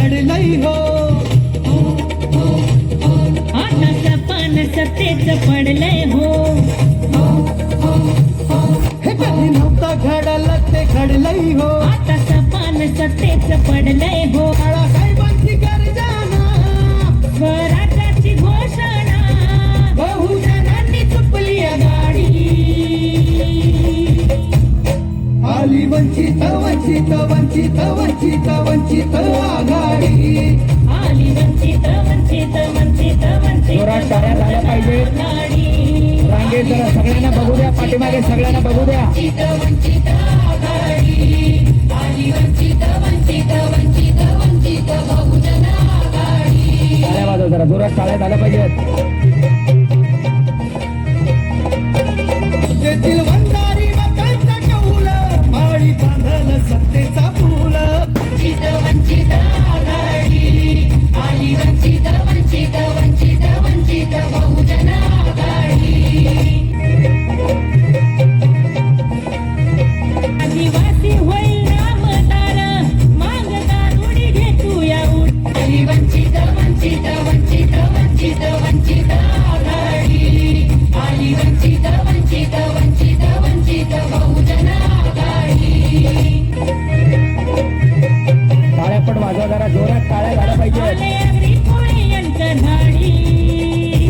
घडलंय हो. आता सपान सत्तेच पडलंय हो. हे कधी नव्हतं घडलं ते घडलंय हो. आता सपान सत्तेच पडलंय हो. आली वंचित वंचित वंचित वंचित वंचित आघाडी. आली वंचित वंचित वंचित वंचित जोरात टाळ्या झाल्या पाहिजे. रांगेत जरा सगळ्यांना बघू द्या पाठीमागे सगळ्यांना बघू द्या. वंचित वंचित आघाडी. आली वंचित वंचित वंचित वंचित बहुजन आघाडी. टाळ्या वाजव जरा जोरात टाळ्या झाल्या पाहिजेत.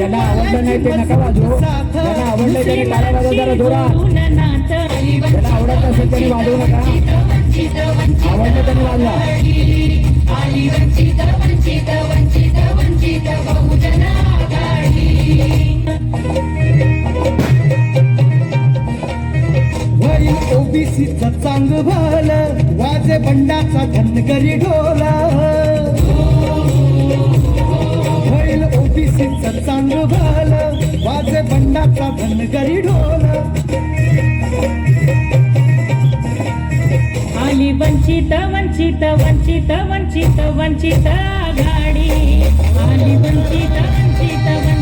ज्यांना आवडलं नाही ते नका वाजवू. ज्यांना आवडलं त्याने टाळ्या वाजव जरा जोरात ज्यांना आवडत असेल त्याने वाजवू नका. आवडलं त्याने वाजवा. ओबीसीचं चांग भल वाजे बंडाचा धनगरी ढोला. चिंचल चांग भाल वाजे बंडाचा धनगरी ढोल. आली वंचित वंचित वंचित वंचित वंचित आघाडी. आली वंचित वंचित वंचित